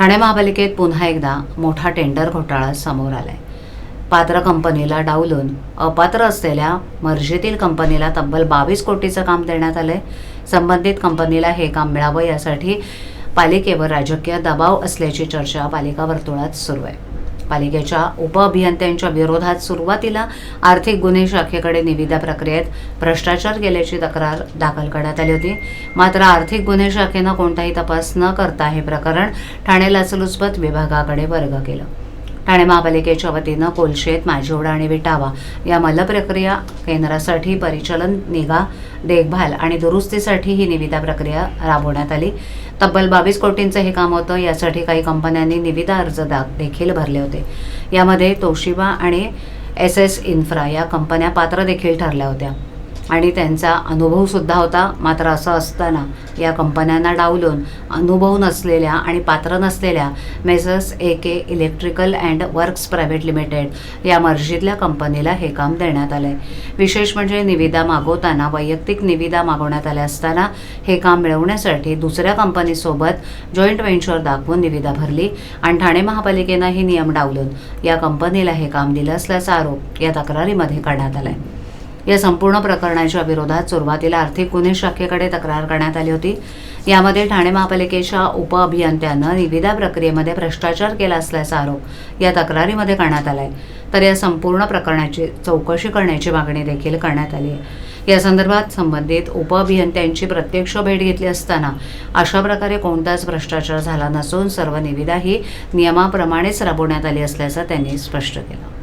ठाणे महापालिकेत पुन्हा एकदा मोठा टेंडर घोटाळा समोर आलाय. पात्र कंपनीला डावलून अपात्र असलेल्या मर्जीतील कंपनीला तब्बल बावीस कोटीचं काम देण्यात आलंय. संबंधित कंपनीला हे काम मिळावं यासाठी पालिकेवर राजकीय दबाव असल्याची चर्चा पालिका वर्तुळात सुरू आहे. पालिकेच्या उपअभियंत्यांच्या विरोधात सुरुवातीला आर्थिक गुन्हे शाखेकडे निविदा प्रक्रियेत भ्रष्टाचार केल्याची तक्रार दाखल करण्यात आली होती. मात्र आर्थिक गुन्हे शाखेनं कोणताही तपास न करता हे प्रकरण ठाणे लाचलुचपत विभागाकडे वर्ग केलं. ठाणे महापालिकेच्या वतीनं कोलशेत माझिवडा आणि विटावा या मलप्रक्रिया केंद्रासाठी परिचलन निगा देखभाल आणि दुरुस्तीसाठी ही निविदा प्रक्रिया राबवण्यात आली. तब्बल बावीस कोटींचं हे काम होतं यासाठी काही कंपन्यांनी निविदा अर्ज देखील भरले होते. यामध्ये तोशिबा आणि एस एस इन्फ्रा या कंपन्या पात्र देखील ठरल्या होत्या. आणि त्यांचा अनुभवसुद्धा होता. मात्र असं असताना या कंपन्यांना डावलून अनुभव नसलेल्या आणि पात्र नसलेल्या messrs A K electrical and works private limited या मर्जीतल्या कंपनीला हे काम देण्यात आलंय. विशेष म्हणजे निविदा मागवताना वैयक्तिक निविदा मागवण्यात आल्या असताना हे काम मिळवण्यासाठी दुसऱ्या कंपनीसोबत जॉईंट व्हेंचर दाखवून निविदा भरली आणि ठाणे महापालिकेनं हे नियम डावलून या कंपनीला हे काम दिलं असल्याचा आरोप या तक्रारीमध्ये करण्यात आला आहे या संपूर्ण प्रकरणाच्या विरोधात सुरुवातीला आर्थिक गुन्हे शाखेकडे तक्रार करण्यात आली होती. यामध्ये ठाणे महापालिकेच्या उपअभियंत्यानं निविदा प्रक्रियेमध्ये भ्रष्टाचार केला असल्याचा आरोप या तक्रारीमध्ये करण्यात आलाय. तर या संपूर्ण प्रकरणाची चौकशी करण्याची मागणी देखील करण्यात आली आहे. या संदर्भात संबंधित उपअभियंत्यांची प्रत्यक्ष भेट घेतली असताना अशा प्रकारे कोणताच भ्रष्टाचार झाला नसून सर्व निविदा ही नियमाप्रमाणेच राबवण्यात आली असल्याचं त्यांनी स्पष्ट केलं.